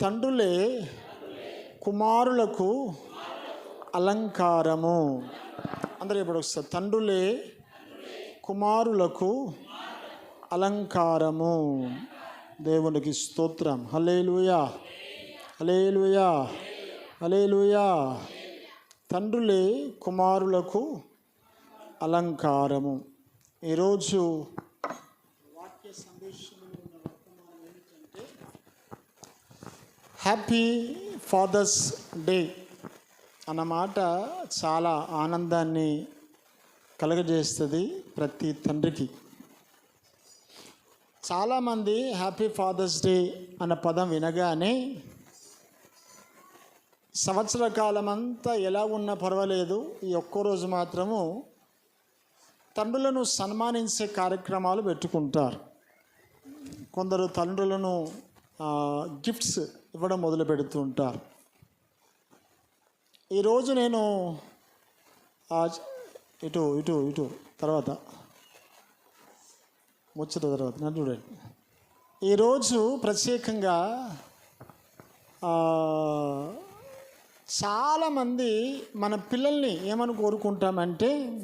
తండ్రులే కుమారులకు అలంకారము. అందరూ ఇప్పుడు ఒకసారి తండ్రులే కుమారులకు అలంకారము. దేవునికి స్తోత్రం. హలేలుయా హలేలుయా హలేలుయా తండ్రులే కుమారులకు అలంకారము. ఈరోజు వాక్య సందేశంలో ఉన్న వర్తమానం ఏమిటంటే హ్యాపీ ఫాదర్స్ డే అన్నమాట చాలా ఆనందాన్ని కలగజేస్తుంది ప్రతి తండ్రికి. చాలామంది హ్యాపీ ఫాదర్స్ డే అన్న పదం వినగానే సంవత్సర కాలం అంతా ఎలా ఉన్నా పర్వాలేదు ఈ ఒక్కరోజు మాత్రము తండ్రులను సన్మానించే కార్యక్రమాలు పెట్టుకుంటారు. కొందరు తండ్రులను గిఫ్ట్స్ ఇవ్వడం మొదలు పెడుతూ ఉంటారు ఈరోజు నేను ఆ, ఇటు ఇటు ఇటు తర్వాత. ముచ్చట తర్వాత నన్ను చూడండి. ఈరోజు ప్రత్యేకంగా చాలామంది మన పిల్లల్ని ఏమని కోరుకుంటామంటే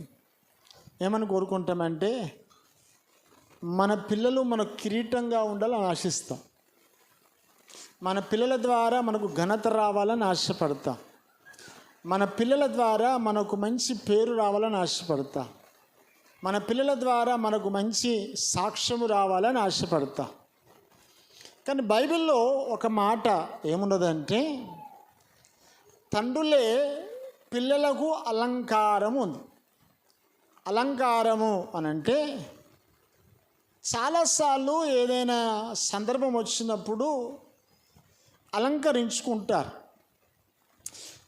ఏమని కోరుకుంటామంటే మన పిల్లలు మన కిరీటంగా ఉండాలని ఆశిస్తాం. మన పిల్లల ద్వారా మనకు ఘనత రావాలని ఆశపడతాం. మన పిల్లల ద్వారా మనకు మంచి పేరు రావాలని ఆశపడతా. మన పిల్లల ద్వారా మనకు మంచి సాక్ష్యము రావాలని ఆశపడతా. కానీ బైబిల్లో ఒక మాట ఏమున్నదంటే తండ్రులే పిల్లలకు అలంకారము ఉంది. అలంకారము అని అంటే చాలాసార్లు ఏదైనా సందర్భం వచ్చినప్పుడు అలంకరించుకుంటారు.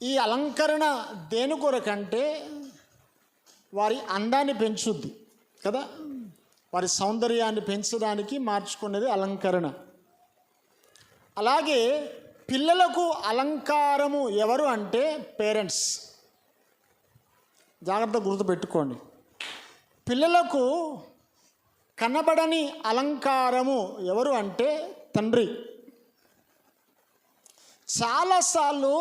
ఈ అలంకరణ దేని కొరకంటే వారి అందాన్ని పెంచుద్ది కదా? వారి సౌందర్యాన్ని పెంచడానికి మార్చుకునేది అలంకరణ. అలాగే పిల్లలకు అలంకారము ఎవరు అంటే పేరెంట్స్. జాగ్రత్త గుర్తుపెట్టుకోండి. పిల్లలకు కనబడని అలంకారము ఎవరు అంటే తండ్రి. చాలాసార్లు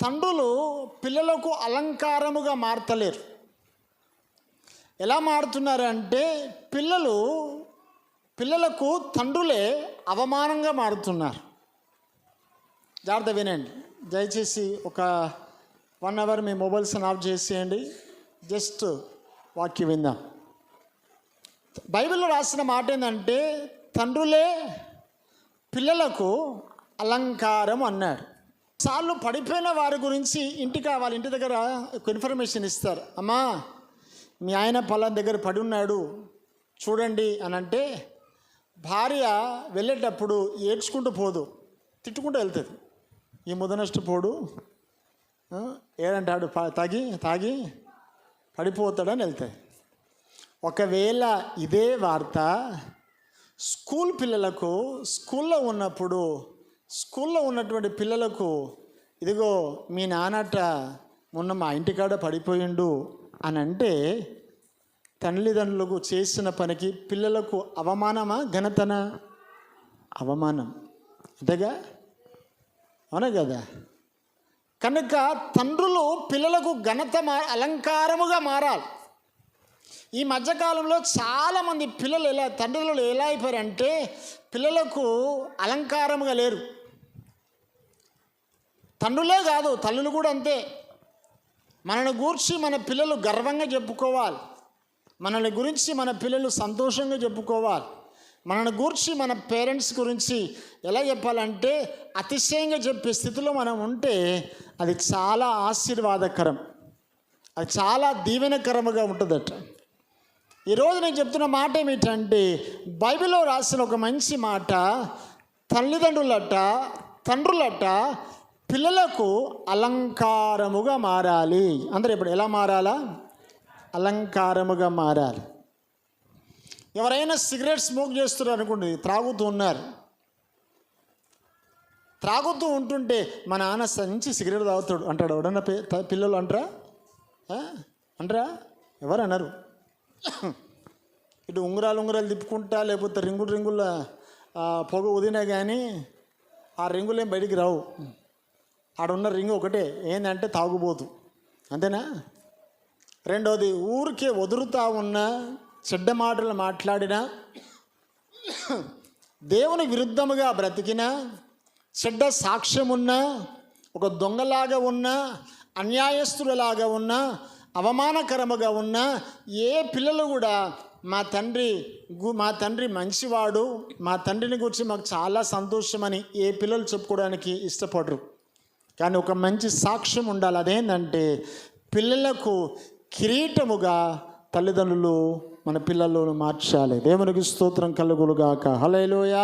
తండ్రులు పిల్లలకు అలంకారముగా మారతలేరు. ఎలా మారుతున్నారు అంటే పిల్లలు పిల్లలకు తండ్రులే అవమానంగా మారుతున్నారు. జాగ్రత్త వినండి. దయచేసి ఒక వన్ అవర్ మీ మొబైల్స్ని ఆఫ్ చేసేయండి. జస్ట్ వాక్యం విందాం. బైబిల్లో రాసిన మాట ఏంటంటే తండ్రులే పిల్లలకు అలంకారం అన్నాడు సార్లు పడిపోయిన వారి గురించి ఇంటికి వాళ్ళ ఇంటి దగ్గర ఇన్ఫర్మేషన్ ఇస్తారు. అమ్మా మీ ఆయన పొలం దగ్గర పడి ఉన్నాడు చూడండి అని అంటే భార్య వెళ్ళేటప్పుడు ఏడ్చుకుంటూ పోదు తిట్టుకుంటూ వెళ్తుంది. ఈ ముదనష్టు పోడు ఏడంటాడు తాగి తాగి పడిపోతాడని వెళ్తాయి ఒకవేళ ఇదే వార్త స్కూల్ పిల్లలకు స్కూల్లో ఉన్నప్పుడు స్కూల్లో ఉన్నటువంటి పిల్లలకు ఇదిగో మీ నాన్నట మొన్న మా ఇంటికాడ పడిపోయిండు అని అంటే తల్లిదండ్రులకు చేసిన పనికి పిల్లలకు అవమానమా ఘనతనా? అవమానం. అంతేగా? అవునా కదా? కనుక తండ్రులు పిల్లలకు ఘనత మా అలంకారముగా మారాలి. ఈ మధ్యకాలంలో చాలామంది పిల్లలు ఎలా తండ్రులు ఎలా అయిపోయారంటే పిల్లలకు అలంకారముగా లేరు. తండ్రులే కాదు తల్లులు కూడా అంతే. మనల్ని గూర్చి మన పిల్లలు గర్వంగా చెప్పుకోవాలి. మనల్ని గురించి మన పిల్లలు సంతోషంగా చెప్పుకోవాలి. మనల్ని గూర్చి మన పేరెంట్స్ గురించి ఎలా చెప్పాలంటే అతిశయంగా చెప్పే స్థితిలో మనం ఉంటే అది చాలా ఆశీర్వాదకరం. అది చాలా దీవెనకరముగా ఉంటుందట. ఈరోజు నేను చెప్తున్న మాట ఏమిటంటే బైబిల్లో రాసిన ఒక మంచి మాట తల్లిదండ్రులట తండ్రులట పిల్లలకు అలంకారముగా మారాలి. అందరూ ఇప్పుడు ఎలా మారాలా? అలంకారముగా మారాలి. ఎవరైనా సిగరెట్ స్మోక్ చేస్తున్నారు అనుకోండి త్రాగుతూ ఉన్నారు. త్రాగుతూ ఉంటుంటే మా నాన్న సంచి సిగరెట్ తాగుతాడు అంటాడు. ఎవడన్నా పిల్లలు అంటారా? అంటారా? ఎవరు అన్నారు? ఇటు ఉంగరాలు ఉంగరాలు తిప్పుకుంటా లేకపోతే రింగులు రింగుల పొగ వదినా కానీ ఆ రింగులు ఏం బయటికి రావు. ఆడున్న రింగ్ ఒకటే ఏంటంటే తాగుబోతు. అంతేనా? రెండోది ఊరికే వదులుతా ఉన్న చెడ్డ మాటలు మాట్లాడినా దేవుని విరుద్ధముగా బ్రతికిన చెడ్డ సాక్ష్యం ఉన్నా ఒక దొంగలాగా ఉన్నా అన్యాయస్తులలాగా ఉన్నా అవమానకరముగా ఉన్నా ఏ పిల్లలు కూడా మా తండ్రి గు- మా తండ్రి మంచివాడు మా తండ్రిని గురించి మాకు చాలా సంతోషమని ఏ పిల్లలు చెప్పుకోవడానికి ఇష్టపడరు. కానీ ఒక మంచి సాక్ష్యం ఉండాలి. అదేంటంటే పిల్లలకు కిరీటముగా తల్లిదండ్రులు మన పిల్లలను మార్చాలి. దేవునికి స్తోత్రం కలుగులుగాక హలేలోయ